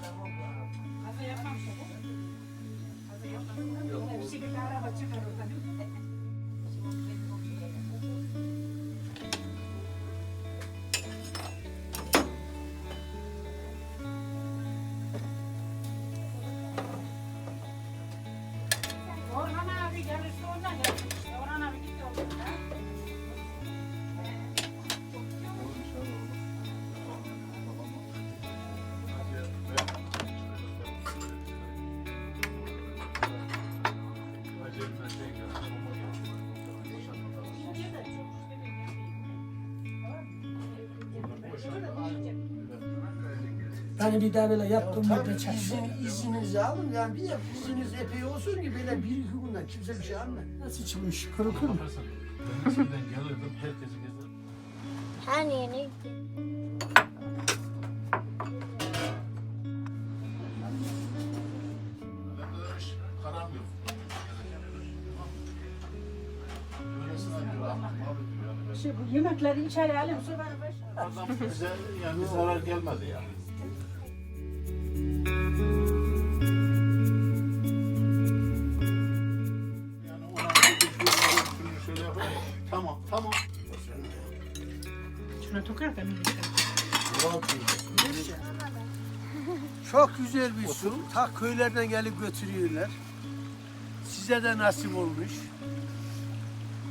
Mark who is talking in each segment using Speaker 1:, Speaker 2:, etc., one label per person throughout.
Speaker 1: 가서 약간 보고? 가서 약간 음식을 따라가 주면
Speaker 2: Yani bir daha böyle yaptım mı
Speaker 3: Tabii
Speaker 2: çarşı.
Speaker 3: izin, izninizi alın yani bir de izniniz epey olsun ki böyle bir iki günden kimse bir şey almıyor.
Speaker 2: Nasıl çıkmış? Kırık mı?
Speaker 4: Ben eskiden gelirdim herkesi gezerdim.
Speaker 5: Her yere
Speaker 4: Ben
Speaker 1: Şey, bu yemekleri içeri alayım sonra baş.
Speaker 4: Adam bize yani zarar gelmedi yani. Yani ona bir şunu şöyle yapalım. Tamam, tamam.
Speaker 1: Şuna tokar da mı?
Speaker 3: Çok güzel bir su. Ta köylerden gelip götürüyorlar. Size de nasip olmuş.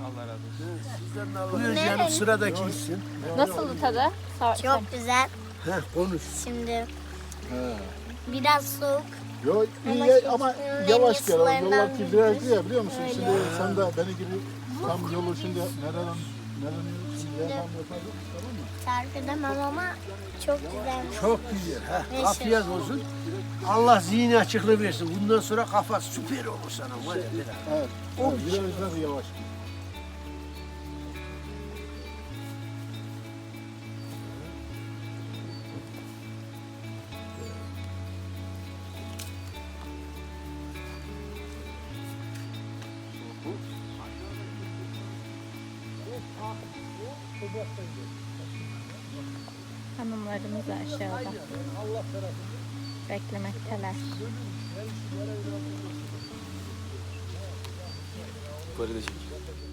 Speaker 3: Allah razı olsun. Sizden de Allah Buyur canım sıradaki isim.
Speaker 5: Nasıldı tadı? Çok güzel.
Speaker 3: Heh, konuş.
Speaker 5: Şimdi biraz soğuk.
Speaker 4: Yok iyi
Speaker 5: Ama
Speaker 4: ama yavaş gel.
Speaker 5: sularından
Speaker 4: Yollar titrerdi ya biliyor musun?
Speaker 5: Öyle.
Speaker 4: Şimdi sen de beni gibi tam yolu şimdi nereden nereden şimdi yapalım tamam mı?
Speaker 5: Tarif edemem ama çok güzel.
Speaker 3: Çok güzel. Heh,
Speaker 5: Yaşa.
Speaker 3: afiyet olsun. Allah zihni açıklığı versin. Bundan sonra kafa süper olur sana. Var ya, bir-
Speaker 4: Evet.
Speaker 3: O
Speaker 4: evet virajlar yavaş.
Speaker 6: Hanımlarımız aşağıda. Beklemekteler.
Speaker 7: Çek.